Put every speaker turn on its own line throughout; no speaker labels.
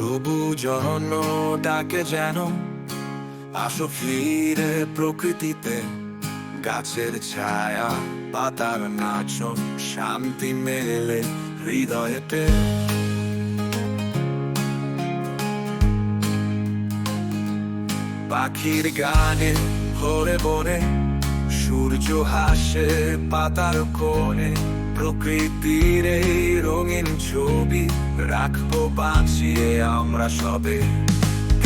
সবুজ অরণ্য ডাকে যেন আসো ফিরে প্রকৃতিতে। গাছের ছায়া, পাতার নাচন, শান্তি মেলে হৃদয়েতে। পাখির গানে, ভরে ভরে সূর্য হাসে পাতার কোণে। প্রকৃতির এই রঙিন ছবি রাখব বাঁচিয়ে আমরা সবে।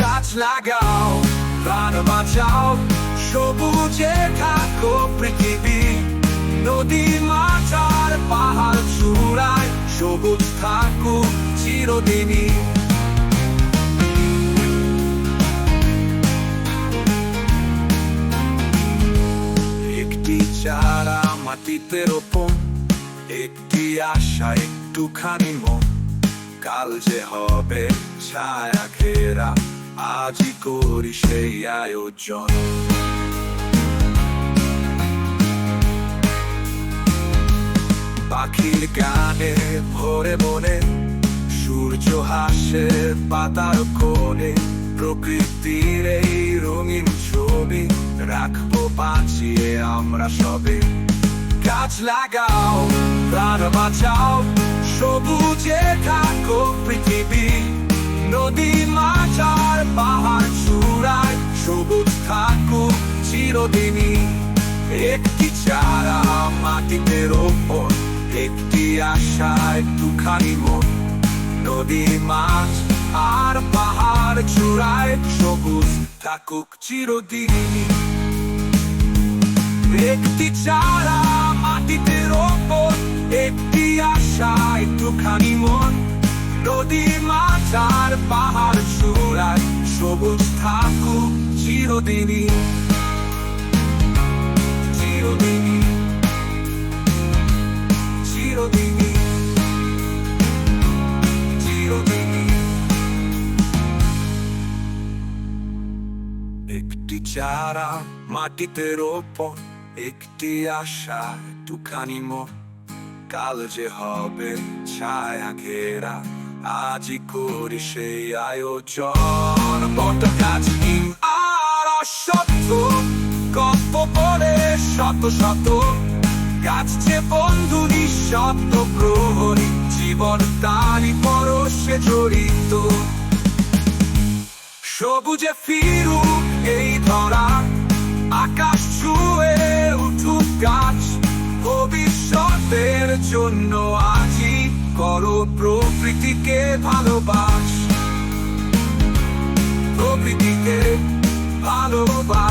গাছ লাগাও প্রাণ বাঁচাও, সবুজে থাকো পৃথিবী। নদী, মাছ আর পাহাড় চূড়ায় সবুজ থাকুক চিরদিনই। একটি চারা মাটিতে রোপণ একটি আশা, একটুখানি মন। কাল যে হবে ছায়া ঘেরা, আজই করি সেই আয়োজন। পাখির গানে ভরে মনে, সূর্য হাসে পাতার কোণে। প্রকৃতির এই রঙিন ছবি রাখব বাঁচিয়ে আমরা সবে। গাছ লাগাও প্রাণ বাঁচাও, সবুজে থাকো পৃথিবী। নদী মাছ আর পাহাড় চূড়ায় সবুজ থাকুক চিরদিনই। একটি চারা মাটিতে রোপণ, একটি আশা একটুখানি মন। নদী, মাছ আর পাহাড় চূড়ায় সবুজ থাকুক চিরদিনই। একটি চারা নদী মাছ আর পাহাড় চূড়ায় সবুজ থাকুক চিরদিনই চিরদিনই চিরদিনই চিরদিনই। একটি চারা মাটিতে রোপণ একটি আশা, একটুখানি মন। কাল যে হবে, ছায়া ঘেরা। আজই করি সেই আয়োজন। গাছ নিম আর অসত্য গল্প বলে শত শত। গাছ যে বন্ধু নিঃশব্দ, প্রহরী, জীবন তারই পরশে জড়িত। সবুজে ফিরুক এই ধরা, আকাশ ছুঁয়ে উঠুক গাছ, ভবিষ্যতের জন্য করো প্রকৃতিকে ভালোবাস। প্রকৃতিকে ভালোবাস।